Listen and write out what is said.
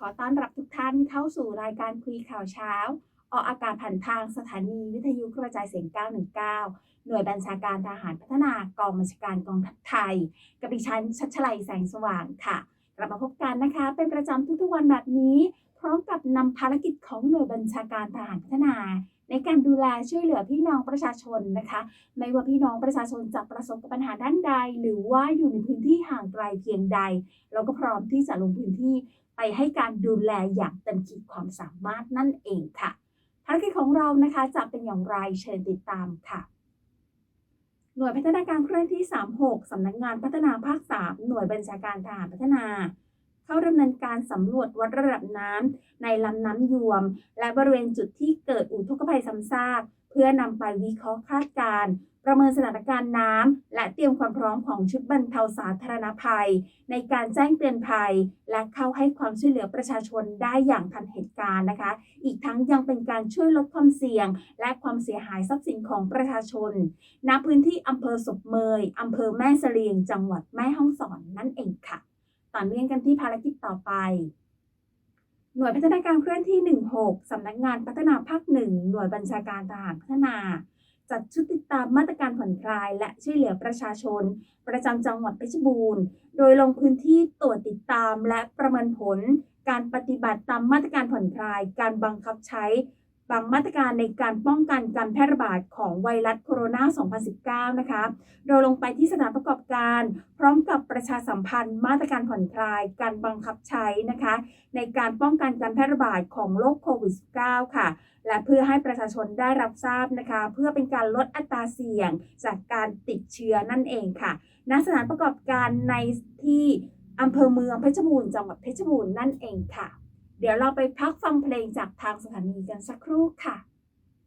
ขอต้อนรับทุกท่านเข้าสู่รายการคุยข่าวเช้า ออกอากาศผ่านทางสถานีวิทยุกระจายเสียง 919 หน่วยบัญชาการทหารพัฒนากองบัญชาการกองทัพไทย กับดิฉันชัชลัยแสงสว่างค่ะ กลับมาพบกันนะคะ เป็นประจำทุกๆวันแบบนี้ พร้อมกับนำภารกิจของหน่วยบัญชาการทหารพัฒนา ในการดูแลช่วยเหลือพี่น้องประชาชนนะคะ ไม่ว่าพี่น้องประชาชนจะประสบกับปัญหาด้านใด หรือว่าอยู่ในพื้นที่ห่างไกลเพียงใด เราก็พร้อมที่จะลงพื้นที่ไปให้การดูแลอย่างเต็มขีดความสามารถนั่นเองค่ะภารกิจของเรานะคะจะเป็นอย่างไรเชิญติดตามค่ะหน่วยพัฒนาการเคลื่อนที่ 36 สำนักงานพัฒนาภาค 3 หน่วยบัญชาการทหารพัฒนา เข้าดำเนินการสำรวจวัดระดับน้ำในลำน้ำยวม และบริเวณจุดที่เกิดอุทกภัยซ้ำซาก เพื่อนำไปวิเคราะห์คาดการณ์ประเมินสถานการณ์น้ำและเตรียมความพร้อมของชุดบรรเทาสาธารณภัย ในการแจ้งเตือนภัย และเข้าให้ความช่วยเหลือประชาชนได้อย่างทันเหตุการณ์นะคะ อีกทั้งยังเป็นการช่วยลดความเสี่ยง และความเสียหายทรัพย์สินของประชาชน ณ พื้นที่อำเภอศพเมยอำเภอแม่เสลียง จังหวัดแม่ฮ่องสอนนั่นเองค่ะ ต่อเนื่องกันที่ภารกิจต่อไป หน่วยพัฒนาการเคลื่อนที่ 16 สำนักงานพัฒนาภาค1หน่วยบัญชาการทหารพัฒนา จัดชุดติดตามมาตรการผ่อนคลาย และช่วยเหลือประชาชน ประจำจังหวัดเพชรบูรณ์ โดยลงพื้นที่ตรวจติดตามและประเมินผล การปฏิบัติตามมาตรการผ่อนคลาย การบังคับใช้ บางมาตรการในการป้องกันการแพร่ระบาดของไวรัสโคโรนา 2019 นะคะ โดยลงไปที่สถานประกอบการ พร้อมกับประชาสัมพันธ์ มาตรการผ่อนคลาย การบังคับใช้นะคะ ในการป้องกันการแพร่ระบาดของโรคโควิด -19 ค่ะ และเพื่อให้ประชาชนได้รับทราบนะคะ เพื่อเป็นการลดอัตราเสี่ยงจากการติดเชื้อนั่นเองค่ะ ณ สถานประกอบการในที่อำเภอเมืองเพชรบูรณ์จังหวัดเพชรบูรณ์นั่นเองค่ะ เดี๋ยวเราไปพักฟังเพลงจากทางสถานีกันสักครู่ค่ะ